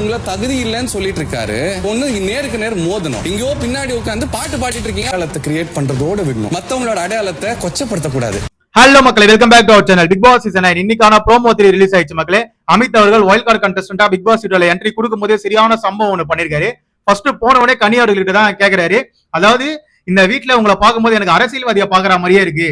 உங்களை தகுதி இல்லைன்னு சொல்லிட்டு இருக்காரு ஒண்ணு நேருக்கு நேர் மோதணும். எங்கேயோ பின்னாடி உட்காந்து பாட்டு பாடிட்டு இருக்கீங்க. அடையாளத்தை கிரியேட் பண்றதோட விடணும். மத்தவங்களோட அடையாளத்தை கொச்சப்படுத்த கூடாது ஹலோ மக்களே welcome back to our channel Bigg Boss season nine இன்னைக்கான ப்ரோமோ த்ரீ ரிலீஸ் ஆயிடுச்சு மக்களே. அமித் அவர்கள் வைல்ட் கார்டு கண்டஸ்டன்டா பிக் பாஸ் வீடியோல என்ட்ரி கொடுக்கும் போதே சரியான சம்பவம் ஒன்று பண்ணிருக்காரு. ஃபர்ஸ்ட் போன உடனே கனி அவர்கள்ட்ட தான் கேட்கிறாரு அதாவது இந்த வீட்ல உங்களை பார்க்கும்போது எனக்கு அரசியல்வாதியா பாக்குற மாதிரியே இருக்கு.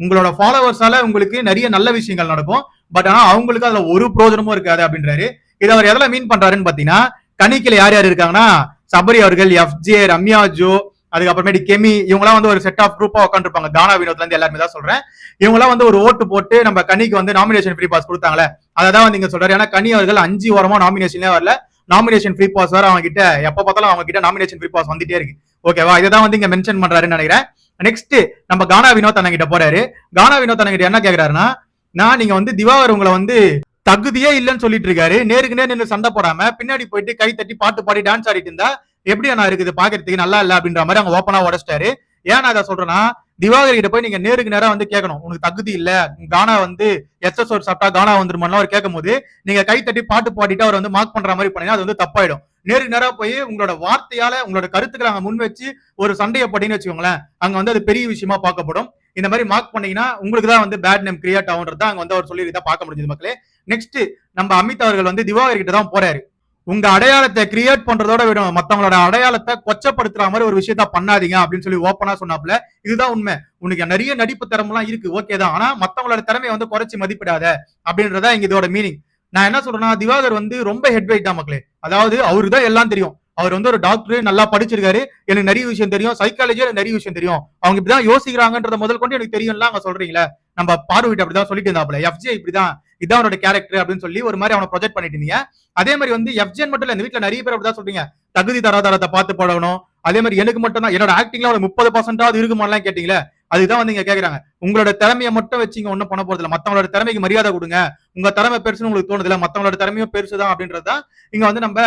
உங்களோட ஃபாலோவர்ஸால உங்களுக்கு நிறைய நல்ல விஷயங்கள் நடக்கும். பட் ஆனா அவங்களுக்கு அதுல ஒரு பிரோஜனமும் இருக்காது அப்படின்றாரு. இதை அவர் எதெல்லாம் மீன் பண்றாருன்னு பாத்தீங்கன்னா கணிக்கில யார் யார் இருக்காங்கன்னா சபரி அவர்கள் எஃப்ஜே ரம்யா ஜோ அதுக்கப்புறமேட்டு கெமி இவங்களாம் வந்து ஒரு செட் ஆஃப் குரூப்பா உட்காந்துருப்பாங்க தானா வினோத்ல இருந்து எல்லாருமே தான் சொல்றேன். இவங்களாம் வந்து ஒரு ஓட்டு போட்டு நம்ம கனிக்கு வந்து நாமினேஷன் ஃப்ரீ பாஸ் கொடுத்தாங்களே அதை தான் வந்து இங்க சொல்றாரு. ஏன்னா கனி அவர்கள் அஞ்சு வாரமா நாமினேஷன்லேயே வரல. நாமினேஷன் ஃப்ரீ பாஸ் வேற அவங்க கிட்ட எப்ப பார்த்தாலும் அவங்க கிட்ட நாமினேஷன் ஃப்ரீ பாஸ் வந்துட்டே இருக்கு. ஓகேவா இதை தான் வந்து இங்க மென்ஷன் பண்றாருன்னு நினைக்கிறேன். நெக்ஸ்ட் நம்ம கானா வினோத் அண்ணன் கிட்ட போறாரு. கானா வினோத் அண்ணன் கிட்ட என்ன கேக்குறாருன்னா நான் நீங்க வந்து திவாகர் உங்களை வந்து தகுதியே இல்லைன்னு சொல்லிட்டு இருக்காரு. நேருக்கு நேர் நின்று சண்டை போடாம பின்னாடி போயிட்டு கை தட்டி பாட்டு பாடி டான்ஸ் ஆடிட்டு இருந்தா எப்படி நான் இருக்குது? பாக்குறதுக்கு நல்லா இல்ல அப்படின்ற மாதிரி அவங்க ஓப்பனா உடச்சிட்டாரு. ஏன் நான் அதை சொல்றேன்னா திவாகர் கிட்ட போய் நீங்க நேருக்கு நேரம் வந்து கேட்கணும் உனக்கு தகுதி இல்ல. கானா வந்து எஸ்எஸ் ஒரு சாப்பிட்டா கானா வந்துருமான்னு அவர் கேட்கும் போது நீங்க கை தட்டி பாட்டு பாடிட்டு அவர் வந்து மார்க் பண்ற மாதிரி பண்ணீங்கன்னா அது வந்து தப்பாயிடும். நேருக்கு நேராக போய் உங்களோட வார்த்தையால உங்களோட கருத்துக்களை அங்க முன் வச்சு ஒரு சண்டையை போட்டீங்கன்னு வச்சுக்கோங்களேன் அங்க வந்து அது பெரிய விஷயமா பார்க்கப்படும். இந்த மாதிரி மார்க் பண்ணீங்கன்னா உங்களுக்கு தான் வந்து பேட் நேம் கிரியேட் ஆகுன்றது அங்க வந்து அவர் சொல்லி தான் பார்க்க முடிஞ்சது மக்களே. நெக்ஸ்ட் நம்ம அமித் அவர்கள் வந்து திவாகர் கிட்ட தான் போறாரு. உங்க அடையாளத்தை கிரியேட் பண்றதோட விடும் மத்தவங்களோட அடையாளத்தை கொச்சப்படுத்துற மாதிரி ஒரு விஷயத்த பண்ணாதீங்க அப்படின்னு சொல்லி ஓப்பனா சொன்னாப்ல இதுதான் உண்மை. உனக்கு நிறைய நடிப்பு திறமெல்லாம் இருக்கு ஓகே தான். ஆனா மத்தவங்களோட திறமையை வந்து குறைச்சி மதிப்பிடாத அப்படின்றதா இங்க இதோட மீனிங் நான் என்ன சொல்றேன்னா திவாகர் வந்து ரொம்ப ஹெட்வைட் தான் மக்களே. அதாவது அவருக்கு தான் எல்லாம் தெரியும். அவர் வந்து ஒரு டாக்டர் நல்லா படிச்சிருக்காரு. எனக்கு நிறைய விஷயம் தெரியும். சைக்காலஜியில நிறைய விஷயம் தெரியும். அவங்க இப்படிதான் யோசிக்கிறாங்கன்றத முதல் கொண்டு எனக்கு தெரியும்ல அங்க சொல்றீங்களா. நம்ம பார்வையிட்ட அப்படிதான் சொல்லிட்டு இருந்தாப்ல எஃப்ஜே இப்படிதான் இதான் அவனோட கேரக்டர் அப்படின்னு சொல்லி ஒரு மாதிரி அவனை ப்ரொஜெக்ட் பண்ணிட்டு இருந்தீங்க. அதே மாதிரி வந்து எஃப்ஜேன் மட்டும் இல்ல இந்த வீட்டுல நிறைய பேர் அப்படிதான் சொல்றீங்க. தகுதி தராதரத்தை பார்த்து போடணும் அதே மாதிரி எனக்கு மட்டும் தான் என்னோட ஆக்டிங்ல ஒரு முப்பது பர்சன்டாவது இருக்குமாலாம் கேட்டீங்களே அதுதான் வந்து இங்க கேக்குறாங்க. உங்களோட திறமையை மட்டும் வச்சு இங்க ஒண்ணும் பண்ண போறது மத்தவங்களோட திறமைக்கு மரியாதை கொடுங்க. உங்க திறமை பெருசுன்னு உங்களுக்கு தோணுது இல்ல மத்தவங்களோட திறமையும் பெருசுதான் அப்படின்றது தான் இங்க வந்து நம்ம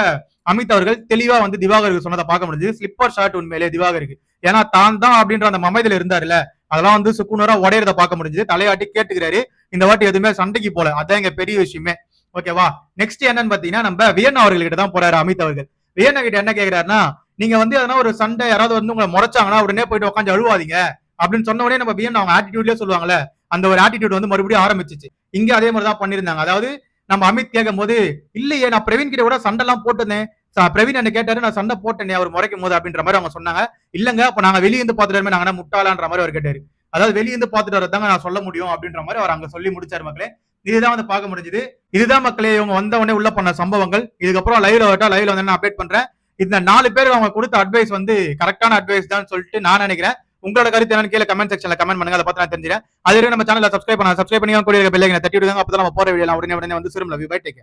அமித் அவர்கள் தெளிவா வந்து திவாகருக்கு சொன்னதை பார்க்க முடிஞ்சது. ஸ்லிப்பர் ஷார்ட் உண்மையிலே திவாகருக்கு. ஏன்னா தான் தான் அப்படின்ற அந்த மமைதில இருந்தாருல அதெல்லாம் வந்து சுக்குனரா உடையறத பார்க்க முடிஞ்சது. தலையாட்டி கேட்டுக்கிறாரு. இந்த வாட்டி எதுவுமே சண்டைக்கு போல. அதான் இங்க பெரிய விஷயமே. ஓகேவா நெக்ஸ்ட் என்னன்னு பாத்தீங்கன்னா நம்ம வியன்னா அவர்கள்கிட்ட தான் போறாரு அமித் அவர்கள். வியன்னா கிட்ட என்ன கேக்குறாருன்னா நீங்க வந்து எதனா ஒரு சண்டை யாராவது வந்து உங்களை முறைச்சாங்கன்னா உடனே போயிட்டு உட்காந்து அழுவாதீங்க. அப்படின்னு சொன்ன உடனே நம்ம வியன் அவங்க ஆட்டிடியூட்லயே சொல்லுவாங்கல்ல அந்த ஒரு ஆட்டிடியூட் வந்து மறுபடியும் ஆரம்பிச்சிச்சு. இங்க அதே மாதிரி தான் பண்ணிருந்தாங்க அதாவது நம்ம அமித் கேட்கும் போது இல்லையே நான் பிரவீன் கிட்ட கூட சண்டை எல்லாம் போட்டேனே. பிரவீன் என்ன கேட்டாரு நான் சண்டை போட்டேனே அவர் முறைக்கும் போது அப்படின்ற மாதிரி அவங்க சொன்னாங்க. இல்லங்க அப்ப நாங்க வெளியே இருந்து பாத்துட்டு நாங்க முட்டாளான்ற மாதிரி அவர் கேட்டாரு. அதாவது வெளியிருந்து பார்த்துட்டு வரதாங்க நான் சொல்ல முடியும் அப்படின்ற மாதிரி அவர் அங்க சொல்லி முடிச்சாரு மக்களே. இதுதான் வந்து பார்க்க முடிஞ்சது. இதுதான் மக்களே இவங்க வந்த உடனே உள்ள பண்ண சம்பவங்கள். இதுக்கப்புறம் லைவ்ல வரட்டா லைவ்ல வந்து நான் அப்டேட் பண்றேன். இந்த நாலு பேர் அவங்க கொடுத்த அட்வைஸ் வந்து கரெக்டான அட்வைஸ் தான் சொல்லிட்டு நான் நினைக்கிறேன். உங்களோட கருத்து என்னன்னு கீழே கமெண்ட் செக்ஷன்ல கமெண்ட் பண்ணுங்க. அதை பார்த்து நான் தெரிஞ்சுக்கிறேன். அதுவே நம்ம சேனலை சப்ஸ்கிரைப் பண்ண சப்ஸ்கிரைப் பண்ணி கூட இருக்க பெல்லைக்கனை தட்டி விடுங்க. அப்பதான் நம்ம போற வீடியோ உடனே உடனே வந்து சிறுமல பை டேக்